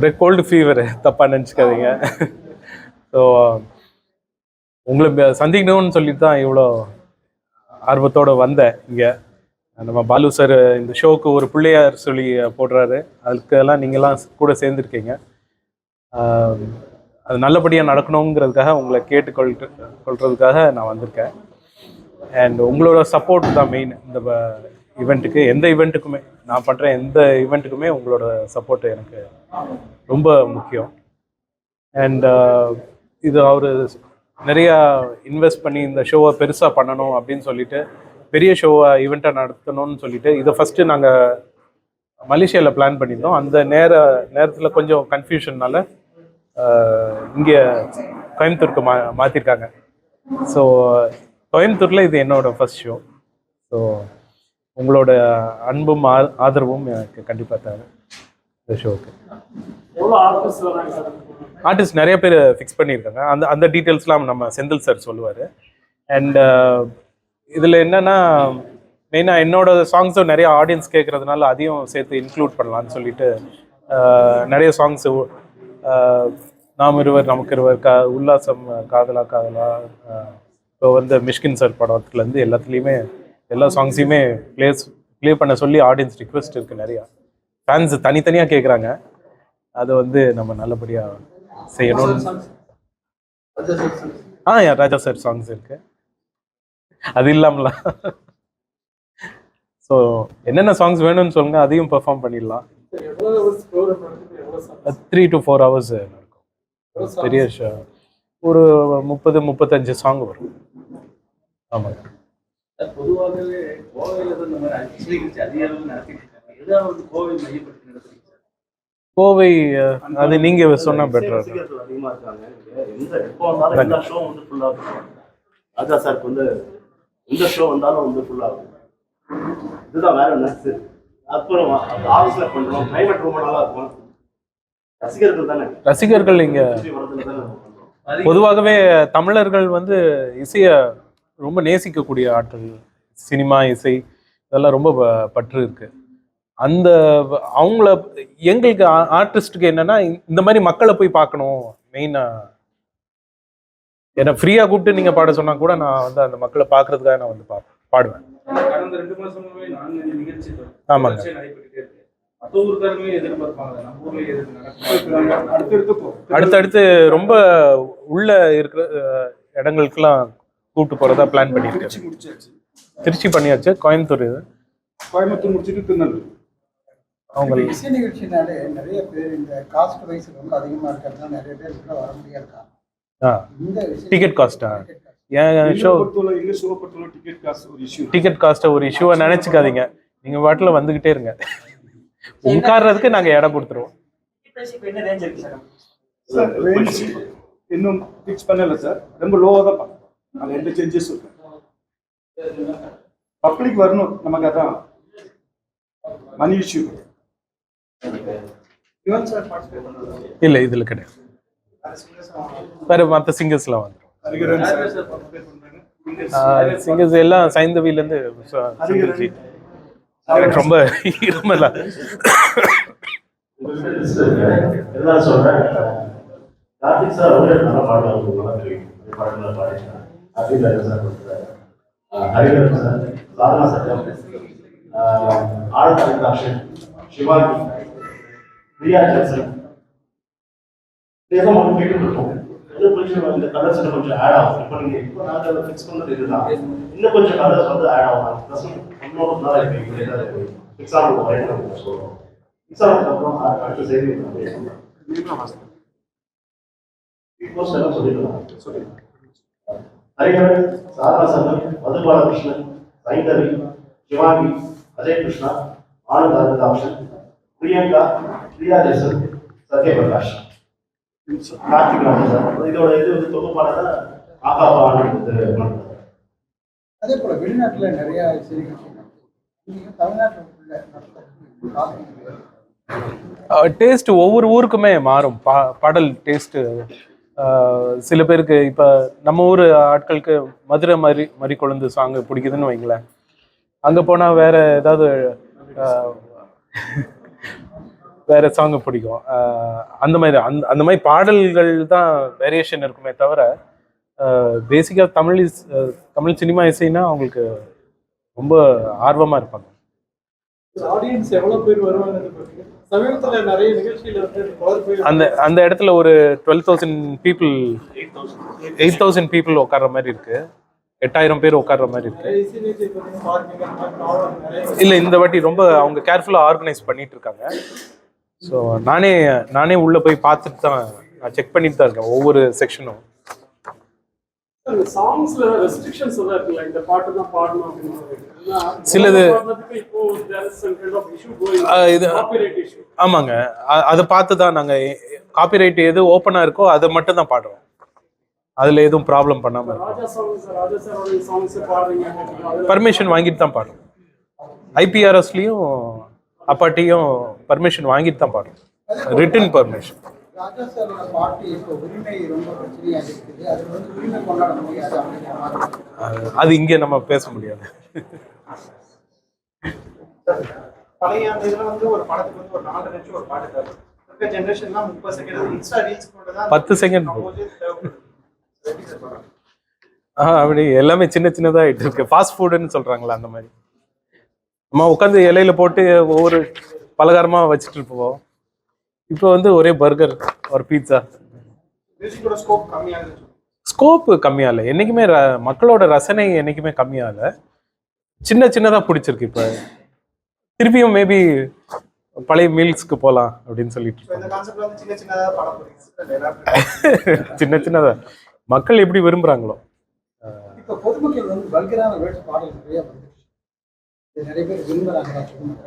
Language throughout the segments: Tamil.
ஒரே கோல்டு ஃபீவர் தப்பாக நினச்சிக்காதீங்க. ஸோ உங்களை சந்திக்கணும்னு சொல்லிட்டு தான் இவ்வளோ ஆர்வத்தோட வந்தேன் இங்கே. நம்ம பாலு சார் இந்த ஷோக்கு ஒரு பிள்ளையார் சொல்லி போடுறாரு. அதுக்கெல்லாம் நீங்களாம் கூட சேர்ந்துருக்கீங்க. அது நல்லபடியாக நடக்கணுங்கிறதுக்காக உங்களை கேட்டுக்கொள் கொள்றதுக்காக நான் வந்திருக்கேன். அண்ட் உங்களோட சப்போர்ட் தான் மெயின் இந்த ஈவெண்ட்டுக்கு எந்த ஈவெண்ட்டுக்குமே நான் பண்ணுற எந்த ஈவெண்ட்டுக்குமே உங்களோட சப்போர்ட் எனக்கு ரொம்ப முக்கியம். அண்ட் uh, இது அவர் நிறையா இன்வெஸ்ட் பண்ணி இந்த ஷோவை பெருசாக பண்ணணும் அப்படின்னு சொல்லிட்டு பெரிய ஷோவை ஈவெண்ட்டை நடத்தணும்னு சொல்லிட்டு இதை ஃபஸ்ட்டு நாங்கள் மலேசியாவில் பிளான் பண்ணியிருந்தோம். அந்த நேர நேரத்தில் கொஞ்சம் கன்ஃபியூஷன்னால இங்கே கோயம்புத்தூருக்கு மா மாற்றிருக்காங்க ஸோ கோயம்புத்தூரில் இது என்னோடய ஃபஸ்ட் ஷோ ஸோ உங்களோட அன்பும் ஆதரவும் எனக்கு கண்டிப்பாக தேவை. இந்த ஷோவுக்கு ஆர்டிஸ்ட் நிறைய பேர் ஃபிக்ஸ் பண்ணியிருக்காங்க. அந்த அந்த டீட்டெயில்ஸ்லாம் நம்ம செந்தில் சார் சொல்லுவார். அண்ட் இதில் என்னன்னா மெயினாக என்னோட சாங்ஸும் நிறைய ஆடியன்ஸ் கேட்குறதுனால அதையும் சேர்த்து இன்க்ளூட் பண்ணலாம்னு சொல்லிட்டு நிறைய சாங்ஸு நாம் இருவர் நமக்கு இருவர் கா உல்லாசம் காதலா காதலா இப்போ வந்து மிஷ்கின் சார் படத்துலேருந்து எல்லாத்துலேயுமே எல்லா சாங்ஸையுமே ப்ளேஸ் ப்ளே பண்ண சொல்லி ஆடியன்ஸ் ரிக்வெஸ்ட் இருக்குது நிறையா. ஃபேன்ஸ் தனித்தனியாக கேட்குறாங்க அதை வந்து நம்ம நல்லபடியாக செய்யணும்னு. ஆ யா ராஜா சார் சாங்ஸ் இருக்கு. அது இல்லாமல. ஸோ என்னென்ன சாங்ஸ் வேணும்னு சொல்லுங்க அதையும் பெர்ஃபார்ம் பண்ணிடலாம். த்ரீ டு ஃபோர் ஹவர்ஸ் நடக்கும் பெரிய ஷோ ஒரு முப்பது முப்பத்தஞ்சு சாங் வரும். ஆமாங்க. பொதுவாகவே கோவையில் இந்த மாதிரி அச்சு நிகழ்ச்சி அதிக அளவில் நடத்திட்டு இருக்காங்க. ஏதாவது கோவை மையப்படுத்தி நடத்துறீங்க சார்? கோவை அது நீங்க சொன்னா பெட்டரா அதிகமா இருக்காங்க. எந்த எப்போ வந்தாலும் எல்லா ஷோ வந்து ஃபுல்லா இருக்கும். ராஜா சாருக்கு வந்து எந்த ஷோ வந்தாலும் வந்து ஃபுல்லா இருக்கும். இதுதான் வேற நட்ஸ் அப்புறம் ஆஃபீஸ்ல பண்றோம். கிளைமேட் ரொம்ப நல்லா இருக்கும். ரசிகர்கள் தானே? ரசிகர்கள் இங்க. பொதுவாகவே தமிழர்கள் வந்து இசையை ரொம்ப நேசிக்கக்கூடிய ஆட்கள் சினிமா இசை இதெல்லாம் ரொம்ப ப- பற்று இருக்கு அந்த அவங்கள எங்களுக்கு ஆர்டிஸ்ட்டுக்கு என்னன்னா இந்த- மாதிரி மக்களை போய் பார்க்கணும் மெயினா ஏன்னா ஃப்ரீயா கூப்பிட்டு நீங்க பாட சொன்னா கூட நான் வந்து அந்த மக்களை பார்க்கறதுக்காக நான் வந்து பா பாடுவேன். கடந்த ரெண்டு மாசமாவே நான்கு நிகழ்ச்சி ஆமாங்க. அடுத்தடுத்து ரொம்ப உள்ள இருக்கிற இடங்களுக்கெல்லாம் கூப்பிட்டு போறதா பிளான் பண்ணியிருக்கேன் திருச்சி பண்ணியாச்சு கோயம்புத்தூர் இது. கோயம்புத்தூர் முடிச்சுட்டு திருநெல்வேலி. அவங்க இசை நிகழ்ச்சினாலே நிறைய பேர் இந்த காஸ்ட் வைஸ் ரொம்ப அதிகமா இருக்கிறதுனால நிறைய பேர் உள்ள வர முடியாது இந்த டிக்கெட் காஸ்டா. என் எங்க ஷோ டிக்கெட் காசு ஒரு இஷ்யூ டிக்கெட் காஸ்ட்டை ஒரு இஷ்யூவை நினைச்சுக்காதீங்க. நீங்க பாட்டில் வந்துகிட்டே இருங்க. உட்கார்றதுக்கு நாங்க இடம் கொடுத்துருவோம். என்ன ரேஞ்ச் இருக்கு சார் சார் ரேஞ்ச் இன்னும் ஃபிக்ஸ் பண்ணல சார் ரொம்ப லோவாக தான் அதில் எந்த சேஞ்சஸ் இருக்கு பப்ளிக் வரணும் நமக்கு அதான். மணி இஷ்யூ இல்ல இதுல கிடையாது. வேற மற்ற சிங்கர்ஸ்லாம் வந்துடும்? சிங்கர்ஸ் எல்லாம் சைந்தவில இருந்து சிங்கர்ஜி. எனக்கு ரொம்ப இருமலா கார்த்திக் சார் நல்லா பாடுவாங்க உங்களுக்கு சார் கொடுத்தாரு ஹரிகரன் சார் சாதனா சட்டம் பிரியா ஜென்சன் இதெல்லாம் இன்னும் கொஞ்சம் இந்த கலர்ஸ் கொஞ்சம் ஆட் ஆகும் இப்போ இப்போ நாங்கள் ஃபிக்ஸ் பண்ணது இதுதான் இன்னும் கொஞ்சம் கலர்ஸ் வந்து ஆட் ஆகும் இன்னொரு நாள் இப்போ ஃபிக்ஸ் ஆகும் ஃபிக்ஸ் அடுத்த செய்தி சொல்லிடலாம் ஹரிஹரன் சாரா சங்கம் மதுபாலகிருஷ்ணன் சைந்தவி சிவாங்கி அஜய் கிருஷ்ணா ஆனந்த் அனந்தாக்ஷன் பிரியங்கா பிரியா ஜெசன் சத்யபிரகாஷ். கார்த்திக் ராஜன் சார். இதோட இது வந்து தொகுப்பாளர் ஆகா பண்றாரு. அதே போல வெளிநாட்டுல நிறைய தமிழ்நாட்டுல டேஸ்ட் ஒவ்வொரு ஊருக்குமே மாறும். பா பாடல் டேஸ்ட்டு சில பேருக்கு இப்போ நம்ம ஊர் ஆட்களுக்கு மதுரை மாதிரி மறி கொழுந்து சாங் பிடிக்குதுன்னு வைங்களேன். அங்கே போனால் வேற ஏதாவது வேற சாங்கு பிடிக்கும். ஆஹ் அந்த மாதிரி அந்த அந்த மாதிரி பாடல்கள் தான் வேரியேஷன் இருக்குமே தவிர பேசிக்காக தமிழ் இஸ் தமிழ் சினிமா இசைனா அவங்களுக்கு ரொம்ப ஆர்வமா இருப்பாங்க. ஆடியன்ஸ் எவ்வளோ பேர் வருவாங்க அந்த அந்த இடத்துல ஒரு twelve thousand people eight thousand people உட்கார்ற மாதிரி இருக்கு. எட்டாயிரம் பேர் உட்கார்ற மாதிரி இருக்கு. இல்லை இந்த வாட்டி ரொம்ப அவங்க கேர்ஃபுல்லாக ஆர்கனைஸ் பண்ணிட்டு இருக்காங்க. ஸோ நானே நானே உள்ள போய் பார்த்துட்டு தான் நான் செக் பண்ணிட்டு தான் இருக்கேன் ஒவ்வொரு செக்ஷனும் சாங்ஸ்ல ரெஸ்ட்ரிக்ஷன்ஸ் எல்லாம் இருக்குல்ல இந்த பாட்டு தான் பாடணும் அப்படின்னு. சொல்லிட்டு. ஏன்னா, சிலது- இது ஆமாங்க. அதை பார்த்து தான் நாங்கள் காப்பிரைட் எது ஓப்பனாக இருக்கோ அதை மட்டும் தான் பாடுறோம். அதில் எதுவும் ப்ராப்ளம் பண்ணாமல் இருக்கோம். பர்மிஷன் வாங்கிட்டு தான் பாடுறோம். ஐபிஆர்எஸ்லேயும் அப்பாட்டியும் பர்மிஷன் வாங்கிட்டு தான் பாடுறோம். ரிட்டன் பர்மிஷன் ராஜா சாரோட பாட்டு இப்போ உரிமை ரொம்ப பிரச்சனையாக இருக்குது அது வந்து உரிமை கொண்டாட முடியாது அப்படிங்கிற மாதிரி அது இங்கே நம்ம பேச முடியாது. பழைய அந்த இதுல வந்து ஒரு படத்துக்கு வந்து ஒரு நாலு நிமிஷம் ஒரு பாட்டு தேவை இருக்க ஜென்ரேஷன்லாம் முப்பது செகண்ட் இன்ஸ்டா ரீல்ஸ் தான் பத்து செகண்ட்? ஆ அப்படி எல்லாமே சின்ன சின்னதாக ஆயிட்டு இருக்கு. ஃபாஸ்ட் ஃபுட்டுன்னு சொல்றாங்களா அந்த மாதிரி. நம்ம உட்காந்து இலையில போட்டு ஒவ்வொரு பலகாரமா வச்சுட்டு இருப்போம். இப்போ வந்து ஒரே பர்கர் ஒரு பீட்சா மியூசிக்கோட ஸ்கோப் கம்மியாகுது ஸ்கோப் கம்மியாகல என்னைக்குமே ர- மக்களோட ரசனை என்னைக்குமே கம்மியாகல சின்ன சின்னதாக பிடிச்சிருக்கு இப்போ. திருப்பியும் மேபி பழைய மீல்ஸ்க்கு போகலாம் அப்படின்னு சொல்லிட்டு சின்ன சின்னதா படம் போடுறீங்க இருக்காங்க. சின்ன சின்னதா. மக்கள் எப்படி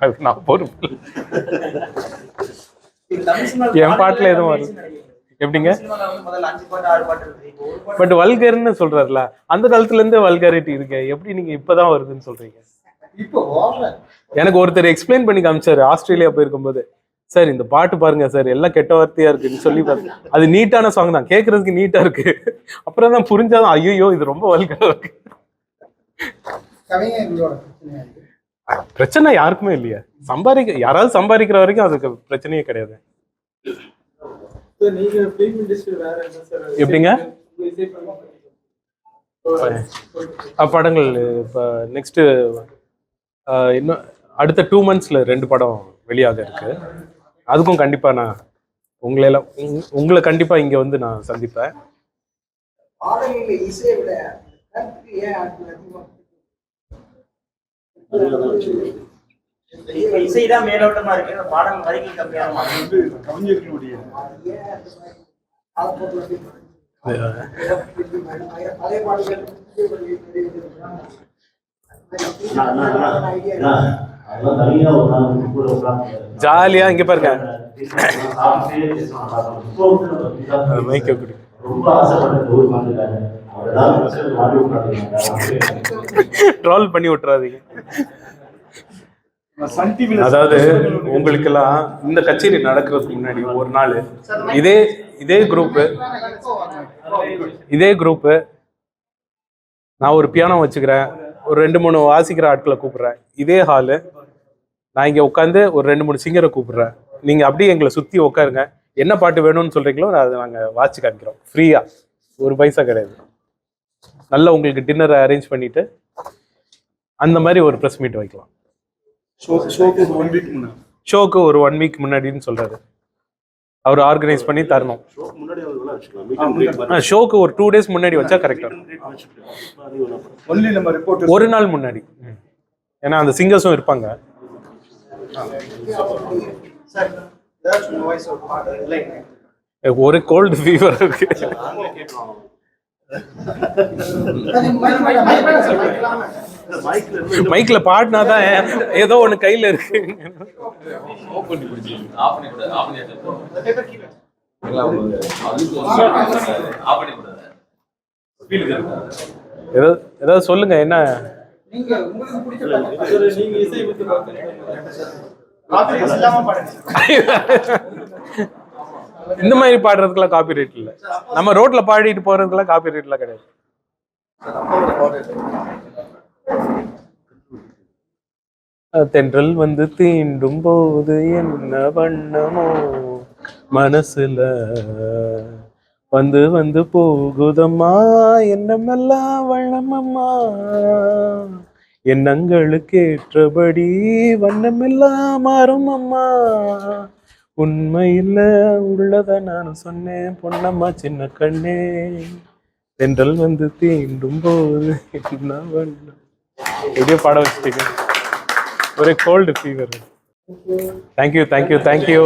அது நான் பொறுப்பு என் பாட்டுல எதுவும் வரல. எப்படிங்க? பட் வல்கர்னு சொல்றாருல அந்த காலத்துல இருந்தே வல்காரிட்டி இருக்கு. எப்படி நீங்க இப்பதான் வருதுன்னு சொல்றீங்க? எனக்கு ஒருத்தர் எக்ஸ்பிளைன் பண்ணி காமிச்சாரு ஆஸ்திரேலியா போயிருக்கும்போது. சார் இந்த பாட்டு பாருங்க சார் எல்லாம் கெட்ட வார்த்தையா இருக்குன்னு சொல்லி பாரு அது நீட்டான சாங் தான் கேட்கறதுக்கு நீட்டா இருக்கு. அப்புறம் தான் புரிஞ்சாதான் ஐயோ இது ரொம்ப வல்கரா இருக்கு? பிரச்சனை யாருக்குமே இல்லையா. சம்பாதிக்க யாராவது சம்பாதிக்கிற வரைக்கும் அதுக்கு பிரச்சனையே கிடையாது. எப்படிங்க? படங்கள் இப்போ நெக்ஸ்ட்டு இன்னும் அடுத்த டூ மந்த்ஸில் ரெண்டு படம் வெளியாக இருக்கு. அதுக்கும் கண்டிப்பாக நான் உங்களையெல்லாம் உங்- உங்களை கண்டிப்பாக இங்கே வந்து நான் சந்திப்பேன். பாடலில் இசைதான் மேலோட்டமா இருக்கு. இந்த. வந்து கவிஞர்களுடைய ஜாலியாக இங்கே பாருங்க. ட்ரால் பண்ணி விட்டுறாதீங்க. அதாவது உங்களுக்கெல்லாம் இந்த கச்சேரி நடக்கிறதுக்கு முன்னாடி ஒரு நாள் இதே இதே குரூப்பு இதே குரூப்பு நான் ஒரு பியானோ வச்சுக்கிறேன் ஒரு ரெண்டு மூணு வாசிக்கிற ஆட்களை கூப்பிடுறேன். இதே ஹாலு நான் இங்கே உட்காந்து ஒரு ரெண்டு மூணு சிங்கரை கூப்பிடுறேன். நீங்கள் அப்படியே எங்களை சுற்றி உட்காருங்க. என்ன பாட்டு வேணும்னு சொல்கிறீங்களோ அதை நாங்கள் வாட்சி காமிக்கிறோம். ஃப்ரீயாக ஒரு பைசா கிடையாது. நல்லா உங்களுக்கு டின்னரை அரேஞ்ச் பண்ணிட்டு அந்த மாதிரி ஒரு ப்ரெஸ் மீட் வைக்கலாம். ஷோக்கு ஒன் வீக் முன்னாடி ஷோக்கு ஒரு ஒன் வீக் முன்னாடின்னு சொல்றாரு அவர் ஆர்கனைஸ் பண்ணி தரணும் ஷோக்கு ஒரு டூ டேஸ் முன்னாடி வச்சா கரெக்டா ஒன்லி நம்ம ரிப்போர்ட் ஒரு நாள் முன்னாடி. ஏன்னா அந்த சிங்கர்ஸும் இருப்பாங்க ஒரு கோல்டு ஃபீவர் இருக்கு மைக்ல பாடினா தான் ஏதோ ஒன்று கையில் இருக்கு. ஏதாவது சொல்லுங்க என்ன? இந்த மாதிரி பாடுறதுக்குலாம் காப்பி ரைட் இல்லை. நம்ம ரோட்ல பாடிட்டு போறதுக்குலாம் காப்பி ரைட்லாம் கிடையாது. தென்றல் வந்து தீண்டும் போது என்ன வண்ணமோ மனசுல? வந்து வந்து போகுதம்மா எண்ணமெல்லாம் வண்ணமம்மா. எண்ணங்களுக்கு ஏற்றபடி வண்ணமெல்லாம் மாறும் அம்மா உண்மையில் உள்ளத நான் சொன்னேன் பொன்னம்மா சின்ன கண்ணே. தென்றல் வந்து தீண்டும் போது என்ன வண்ணம் எப்படியோ பாட வச்சுட்டீங்க ஒரே gold fever thank you thank you thank you